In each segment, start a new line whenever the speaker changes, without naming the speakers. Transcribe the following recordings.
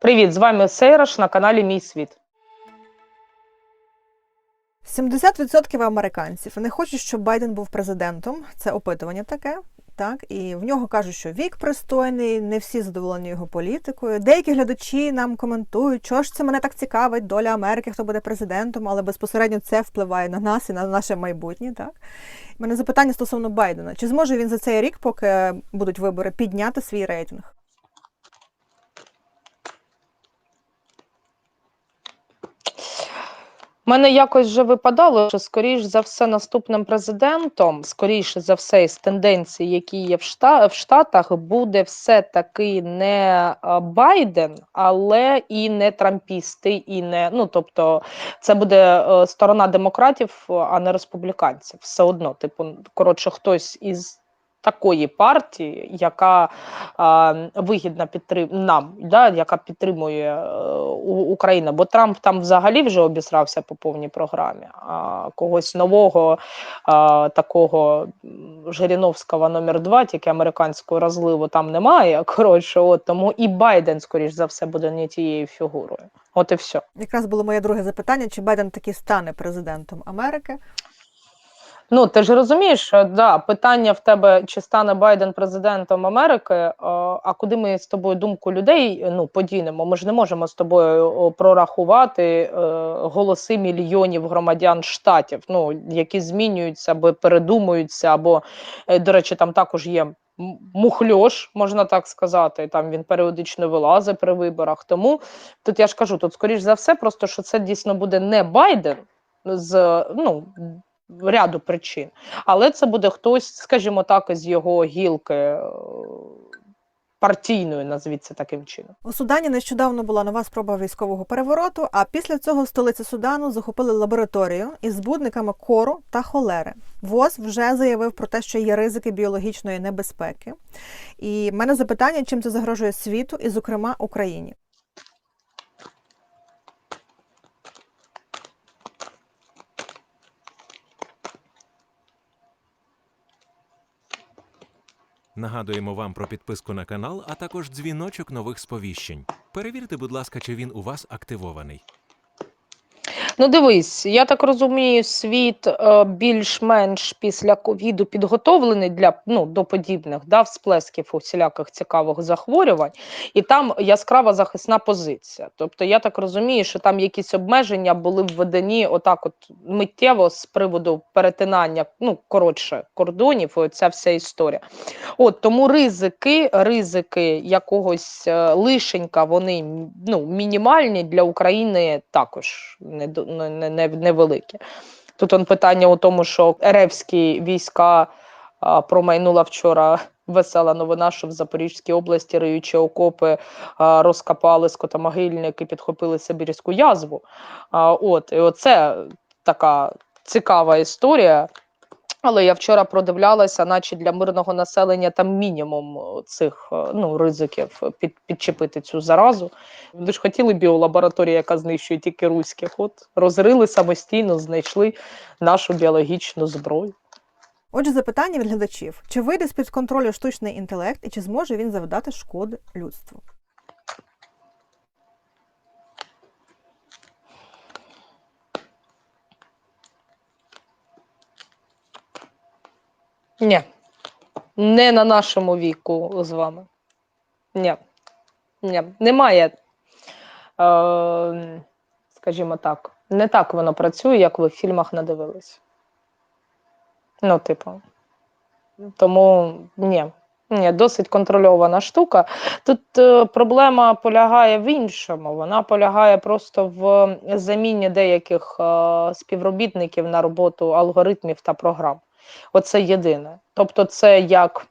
Привіт, з вами Сейраш на каналі Мій Світ.
70% американців не хочуть, щоб Байден був президентом. Це опитування таке. Так, і в нього кажуть, що вік пристойний, не всі задоволені його політикою. Деякі глядачі нам коментують, що ж це мене так цікавить, доля Америки, хто буде президентом, але безпосередньо це впливає на нас і на наше майбутнє. Так, У мене запитання стосовно Байдена: чи зможе він за цей рік, поки будуть вибори, підняти свій рейтинг?
Мене якось вже випадало, що скоріш за все наступним президентом, скоріше за все, із тенденцій, які є в, Шта- в Штатах, буде все-таки не Байден, але і не трампісти, і не ну тобто, це буде е, сторона демократів, а не республіканців. Все одно, типу, коротше, хтось із. Такої партії, яка а, вигідна підтрим... нам, да, яка підтримує е, Україну, бо Трамп там взагалі вже обісрався по повній програмі. А когось нового а, такого Жириновського номер 2 тільки американського розливу там немає. Коротше, от тому і Байден, скоріш за все, буде не тією фігурою. От і все.
Якраз було моє друге запитання: чи Байден таки стане президентом Америки?
Ну, ти ж розумієш, да, питання в тебе, чи стане Байден президентом Америки, а, а куди ми з тобою думку людей ну, подінемо? Ми ж не можемо з тобою прорахувати е, голоси мільйонів громадян штатів, ну, які змінюються або передумуються, або, е, до речі, там також є. Мухльош, можна так сказати, там він періодично вилазить при виборах. Тому тут я ж кажу, тут скоріш за все, просто що це дійсно буде не Байден з ну ряду причин. Але це буде хтось, скажімо так, із його гілки е, партійної, назвіть таким чином.
У Судані нещодавно була нова спроба військового перевороту, а після цього в столиці Судану захопили лабораторію із збудниками кору та холери. ВОЗ вже заявив про те, що є ризики біологічної небезпеки. І в мене запитання, чим це загрожує світу, і, зокрема, Україні.
Нагадуємо вам про підписку на канал, а також дзвіночок нових сповіщень. Перевірте, будь ласка, чи він у вас активований.
Ну, дивись, я так розумію, світ е, більш-менш після ковіду підготовлений для ну, до подібних да, всплесків усіляких цікавих захворювань, і там яскрава захисна позиція. Тобто, я так розумію, що там якісь обмеження були введені отак, от миттєво з приводу перетинання, ну коротше, кордонів. Ця вся історія. От тому ризики, ризики якогось е, лишенька, вони ну, мінімальні для України також не, до- не, не, не. Тут он питання у тому, що Еревські війська а, промайнула вчора весела новина, що в Запорізькій області, риючі окопи, а, розкопали скотомогильник і підхопили Сибірську язву. А, от, і оце така цікава історія. Але я вчора продивлялася, наче для мирного населення там мінімум цих е, ну, ризиків під, підчепити цю заразу. Вони ж хотіли біолабораторію, яка знищує тільки руських. От розрили самостійно, знайшли нашу біологічну зброю.
Отже, запитання від глядачів: чи вийде з під контролю штучний інтелект і чи зможе він завдати шкоди людству?
Ні, не на нашому віку з вами. Ні. Ні. Немає, е, скажімо так, не так воно працює, як ви в фільмах надивились. Ну, типу. Тому ні. Ні, досить контрольована штука. Тут е, проблема полягає в іншому. Вона полягає просто в заміні деяких е, співробітників на роботу алгоритмів та програм. Оце єдине. Тобто, це як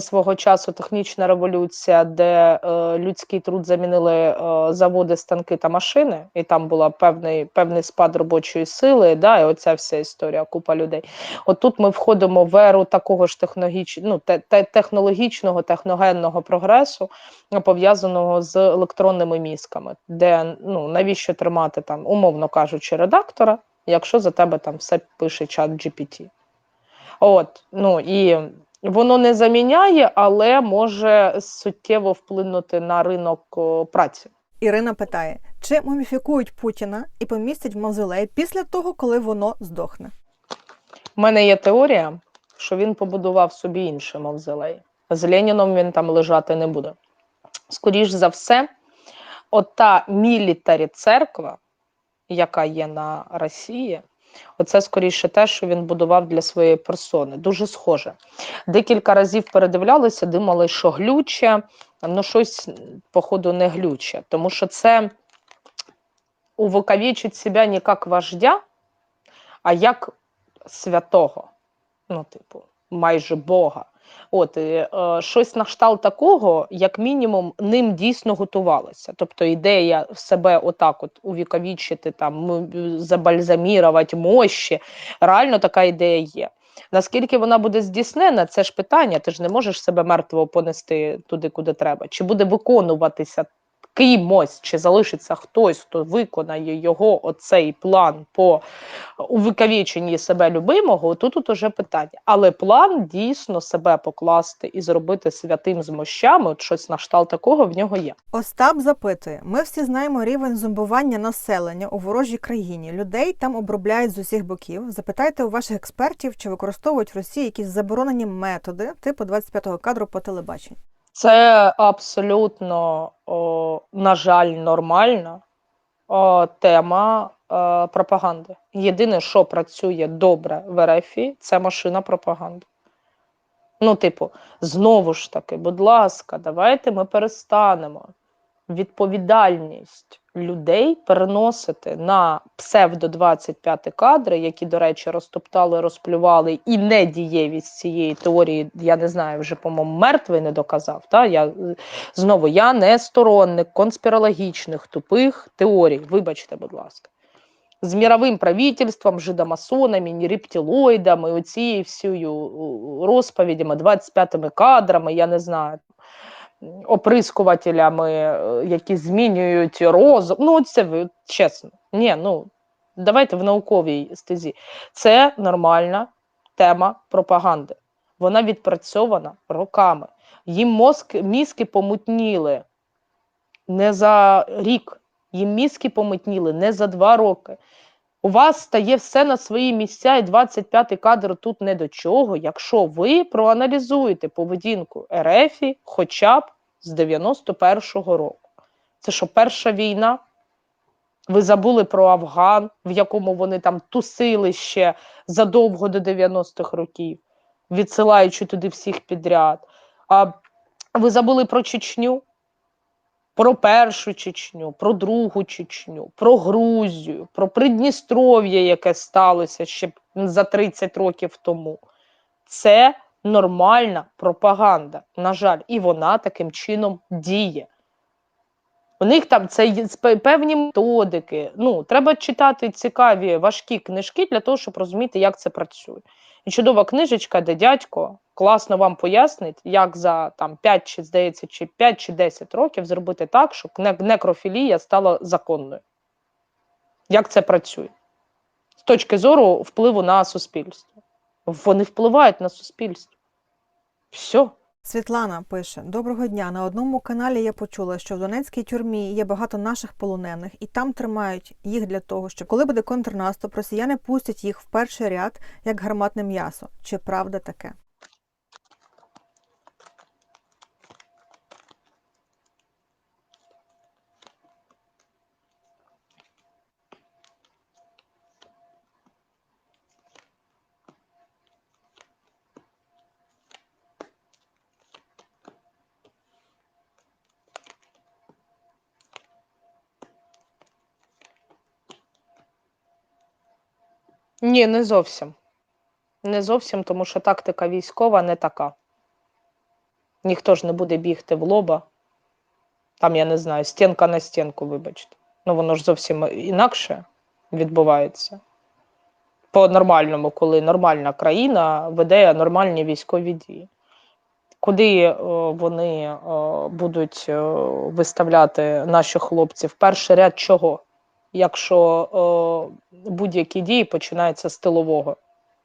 свого часу технічна революція, де е, людський труд замінили е, заводи, станки та машини, і там була певний, певний спад робочої сили, да, і оця вся історія, купа людей. От тут ми входимо в еру такого ж технологіч... ну, те, те, технологічного, техногенного прогресу, пов'язаного з електронними мізками, де ну, навіщо тримати там, умовно кажучи, редактора, якщо за тебе там все пише чат GPT. От, ну і воно не заміняє, але може суттєво вплинути на ринок праці.
Ірина питає, чи муміфікують Путіна і помістять в мавзолей після того, коли воно здохне.
У мене є теорія, що він побудував собі інший мавзолей. З Леніном він там лежати не буде. Скоріш за все, ота мілітарі церква, яка є на Росії, оце скоріше те, що він будував для своєї персони. Дуже схоже. Декілька разів передивлялися, думали, що глюче, ну щось, походу, не глюче, тому що це увековечить себе не як вождя, а як святого, ну, типу, майже Бога. От, і, е, щось на кшталт такого, як мінімум, ним дійсно готувалося. Тобто ідея себе отак от увіковічити, там, забальзамірувати мощі, реально така ідея є. Наскільки вона буде здійснена, це ж питання. Ти ж не можеш себе мертвого понести туди, куди треба. Чи буде виконуватися кимось, чи залишиться хтось, хто виконає його оцей план по увіковіченні себе любимого, тут тут уже питання. Але план дійсно себе покласти і зробити святим з мощами, от щось на кшталт такого в нього є.
Остап запитує: ми всі знаємо рівень зомбування населення у ворожій країні. Людей там обробляють з усіх боків. Запитайте у ваших експертів, чи використовують в Росії якісь заборонені методи, типу 25-го кадру по телебаченню.
Це абсолютно, на жаль, нормальна тема е, пропаганди. Єдине, що працює добре в РФ, це машина пропаганди. Ну, типу, знову ж таки, будь ласка, давайте ми перестанемо відповідальність людей переносити на псевдо 25 кадри, які, до речі, розтоптали, розплювали, і недієвість цієї теорії, я не знаю, вже, по-моєму, мертвий не доказав. Та? Я, знову, я не сторонник конспірологічних тупих теорій. Вибачте, будь ласка. З міровим правительством, жидомасонами, рептилоїдами, оцією всією е, розповідями, 25 кадрами, я не знаю, оприскувателями, е, які змінюють розум. Ну, це чесно. Ні, ну давайте в науковій стезі. Це нормальна тема пропаганди. Вона відпрацьована роками. Їм мозк, мізки помутніли не за рік, їм мізки помутніли не за два роки. У вас стає все на свої місця, і 25-й кадр тут не до чого, якщо ви проаналізуєте поведінку РФ хоча б з 91-го року. Це що, перша війна? Ви забули про Афган, в якому вони там тусили ще задовго до 90-х років, відсилаючи туди всіх підряд. А ви забули про Чечню? Про першу Чечню, про другу Чечню, про Грузію, про Придністров'я, яке сталося ще за 30 років тому. Це нормальна пропаганда, на жаль, і вона таким чином діє. У них там це певні методики. Ну, треба читати цікаві важкі книжки для того, щоб розуміти, як це працює. І чудова книжечка, де дядько класно вам пояснить, як за там 5 чи здається, чи 5 чи 10 років зробити так, щоб некрофілія стала законною. Як це працює? З точки зору впливу на суспільство. Вони впливають на суспільство. Все.
Світлана пише: Доброго дня. На одному каналі я почула, що в Донецькій тюрмі є багато наших полонених, і там тримають їх для того, що коли буде контрнаступ, росіяни пустять їх в перший ряд як гарматне м'ясо. Чи правда таке?
Ні, не зовсім. Не зовсім, тому що тактика військова не така. Ніхто ж не буде бігти в лоба. Там, я не знаю, стінка на стінку, вибачте. Ну, воно ж зовсім інакше відбувається. По-нормальному, коли нормальна країна веде нормальні військові дії. Куди е, вони е, будуть е, виставляти наших хлопців? Перший ряд чого? Якщо е, будь-які дії починаються з тилового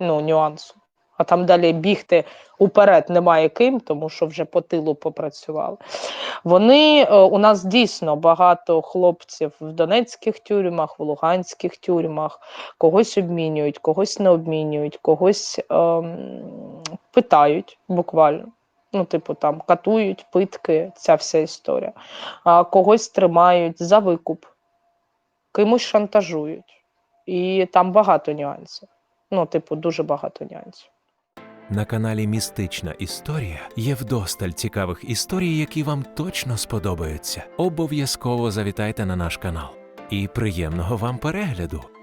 ну, нюансу. А там далі бігти уперед немає ким, тому що вже по тилу попрацювали. Вони е, у нас дійсно багато хлопців в донецьких тюрмах, в луганських тюрмах, когось обмінюють, когось не обмінюють, когось ем, питають буквально. Ну, типу, там катують, питки, ця вся історія. А когось тримають за викуп, кимось шантажують. І там багато нюансів. Ну, типу, дуже багато нюансів.
На каналі Містична Історія є вдосталь цікавих історій, які вам точно сподобаються. Обов'язково завітайте на наш канал. І приємного вам перегляду!